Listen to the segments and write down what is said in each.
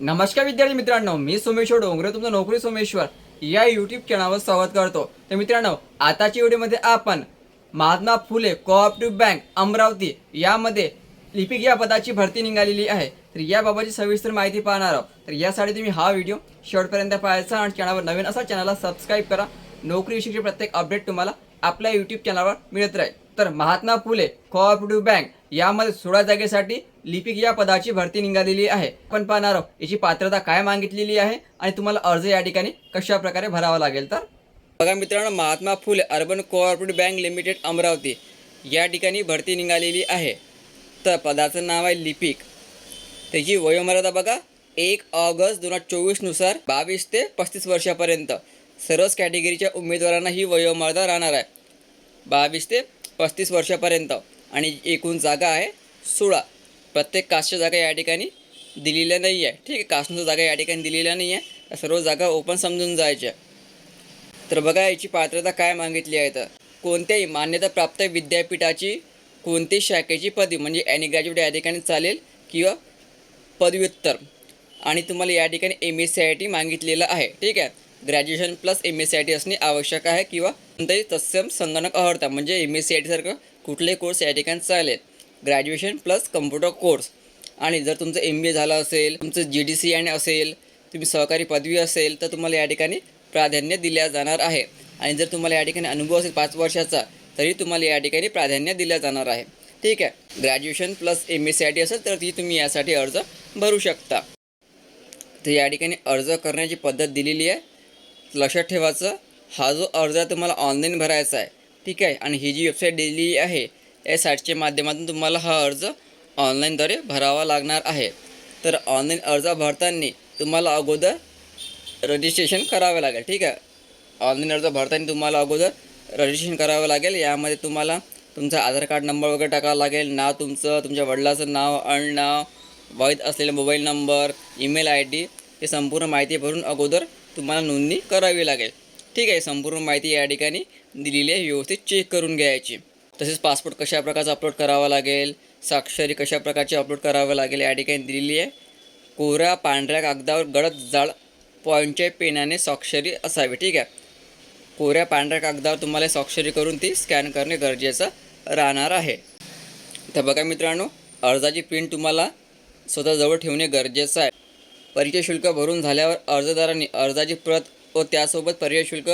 नमस्कार विद्यार्थी मित्रांनो मी सोमेश्वर डोंगरे तुमचं नोकरी सोमेश्वर या यूट्यूब चॅनलवर स्वागत करतो. तर मित्रांनो आताच्या व्हिडिओमध्ये आपण महात्मा फुले कोऑपरेटिव्ह बँक अमरावती यामध्ये लिपिक या पदाची भरती निघालेली आहे. तर याबाबतची सविस्तर माहिती पाहणार आहोत. तर यासाठी तुम्ही हा व्हिडिओ शेवटपर्यंत पाहायचा आणि चॅनलवर नवीन असा चॅनलला सबस्क्राईब करा. नोकरीविषयीचे प्रत्येक अपडेट तुम्हाला आपल्या यूट्यूब चॅनलवर मिळत राहील. तर महात्मा फुले कोऑपरेटिव्ह बँक यामध्ये सोळा जागेसाठी लिपिक या पदाची भरती निघालेली आहे. आपण पाहणार आहोत याची पात्रता काय मागितलेली आहे आणि तुम्हाला अर्ज या ठिकाणी कशा प्रकारे भरावा लागेल तर? बघा मित्रांनो Mahatma Phule urban cooperative bank limited Amravati या ठिकाणी भरती निघालेली आहे. तर पदाचं नाव आहे लिपिक. त्याची वयोमर्यादा बघा एक ऑगस्ट दोन हजार चोवीसनुसार बावीस ते पस्तीस वर्षापर्यंत. सर्वच कॅटेगरीच्या उमेदवारांना ही वयोमर्यादा राहणार आहे. बावीस ते पस्तीस वर्षापर्यंत. आणि एकूण जागा आहे सोळा. प्रत्येक कास्टच्या जागा या ठिकाणी दिलेल्या नाही आहे. ठीक आहे कास्टनुसार जागा या ठिकाणी दिलेल्या नाही आहे. सर्व जागा ओपन समजून जायच्या. तर बघा याची पात्रता काय मागितली आहे तर कोणत्याही मान्यताप्राप्त विद्यापीठाची कोणती शाखेची पदवी म्हणजे ॲनी ग्रॅज्युएट या ठिकाणी चालेल किंवा पदव्युत्तर. आणि तुम्हाला या ठिकाणी M S C I T मागितलेलं आहे. ठीक आहे graduation plus M S C I T असणे आवश्यक आहे किंवा कोणताही तत्सम संगणक अहर्ता म्हणजे एम एस सी आय टीसारखं कुठलेही कोर्स या ठिकाणी चालेल. Graduation plus computer course. आणि जर तुमचं एम बी ए झालं असेल तुमचं जी डी सी एन असेल तुम्ही सहकारी पदवी असेल तर तुम्हाला या ठिकाणी प्राधान्य दिल्या जाणार आहे. आणि जर तुम्हाला या ठिकाणी अनुभव असेल पाच वर्षाचा तरी तुम्हाला या ठिकाणी प्राधान्य दिलं जाणार आहे. ठीक आहे? Graduation plus M S C I T असेल तर ती तुम्ही यासाठी अर्ज भरू शकता. तर या ठिकाणी अर्ज करण्याची पद्धत दिलेली आहे. लक्षात ठेवायचं हा जो अर्ज आहे तुम्हाला ऑनलाईन भरायचा आहे. ठीक आहे? आणि ही जी वेबसाईट दिलेली आहे या साईटच्या माध्यमातून तुम्हाला हा अर्ज ऑनलाईनद्वारे भरावा लागणार आहे. तर ऑनलाईन अर्ज भरताना तुम्हाला अगोदर रजिस्ट्रेशन करावं लागेल. ठीक आहे? ऑनलाईन अर्ज भरताना तुम्हाला अगोदर रजिस्ट्रेशन करावं लागेल. यामध्ये तुम्हाला तुमचा आधार कार्ड नंबर वगैरे टाकावा लागेल. नाव तुमचं तुमच्या वडिलाचं नाव नाव वैध असलेला mobile number email I D हे संपूर्ण माहिती भरून अगोदर तुम्हाला नोंदणी करावी लागेल. ठीक आहे? संपूर्ण माहिती या ठिकाणी दिलेली आहे. व्यवस्थित चेक करून घ्यायची. तसेच पासपोर्ट कशा प्रकारचा अपलोड करावा लागेल? साक्षरी कशा प्रकारची अपलोड करावं लागेल? या ठिकाणी दिलेली आहे. कोऱ्या पांढऱ्या कागदावर गडद जाड पॉईंटच्या पेनाने स्वाक्षरी असावी. ठीक आहे? कोऱ्या पांढऱ्या कागदावर तुम्हाला स्वाक्षरी करून ती स्कॅन करणे गरजेचं राहणार आहे. तर बघा मित्रांनो अर्जाची प्रिंट तुम्हाला स्वतःजवळ ठेवणे गरजेचं आहे. परीक्षा शुल्क भरून झाल्यावर अर्जदारांनी अर्जाची प्रत व त्यासोबत परीक्षा शुल्क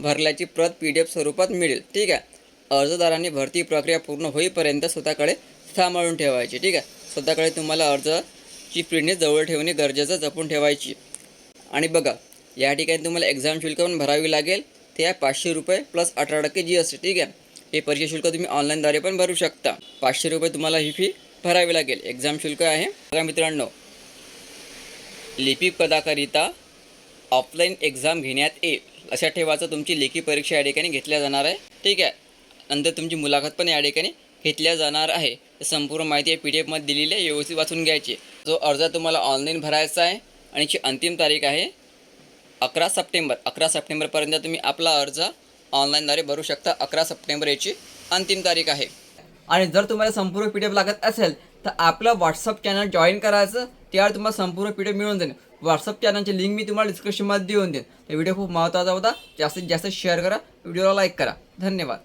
भरल्याची प्रत पी डी एफ स्वरूपात मिळेल. ठीक आहे? अर्जदारांनी भरती प्रक्रिया पूर्ण होईपर्यंत स्वतःकडे सांभाळून ठेवायची. ठीक आहे? स्वतःकडे तुम्हाला अर्जाची प्रिंटने जवळ ठेवणे गरजेचं जपून ठेवायची. आणि बघा या ठिकाणी तुम्हाला एक्झाम शुल्क पण भरावी लागेल. ते आहे पाचशे रुपये प्लस अठरा टक्के जी एस टी ठीक आहे? हे परीक्षा शुल्क तुम्ही ऑनलाईनद्वारे पण भरू शकता. पाचशे रुपये तुम्हाला ही फी भरावी लागेल. एक्झाम शुल्क आहे. बघा मित्रांनो लिपी पदाकरिता ऑफलाईन एक्झाम घेण्यात येईल. लक्षात ठेवायचं तुमची लेखी परीक्षा या ठिकाणी घेतल्या जाणार आहे. ठीक आहे? नंतर तुमची मुलाखत पण या ठिकाणी घेतल्या जाणार आहे. संपूर्ण माहिती पी डी एफमध्ये दिलेली आहे. व्यवस्थित वाचून घ्यायची. जो अर्ज तुम्हाला ऑनलाईन भरायचा आहे आणि याची अंतिम तारीख आहे अकरा सप्टेंबर. अकरा सप्टेंबरपर्यंत तुम्ही आपला अर्ज ऑनलाईनद्वारे भरू शकता. अकरा सप्टेंबर याची अंतिम तारीख आहे. आणि जर तुम्हाला संपूर्ण पी डी एफ लागत असेल तर आपलं व्हॉट्सअप चॅनल जॉईन करायचं. त्यावर तुम्हाला संपूर्ण पी डी एफ मिळून जाईल. व्हॉट्सअप चॅनलची लिंक मी तुम्हाला डिस्क्रिप्शनमध्ये देऊन देईन. तर व्हिडिओ खूप महत्त्वाचा होता. जास्तीत जास्त शेअर करा. व्हिडिओला लाईक करा. धन्यवाद.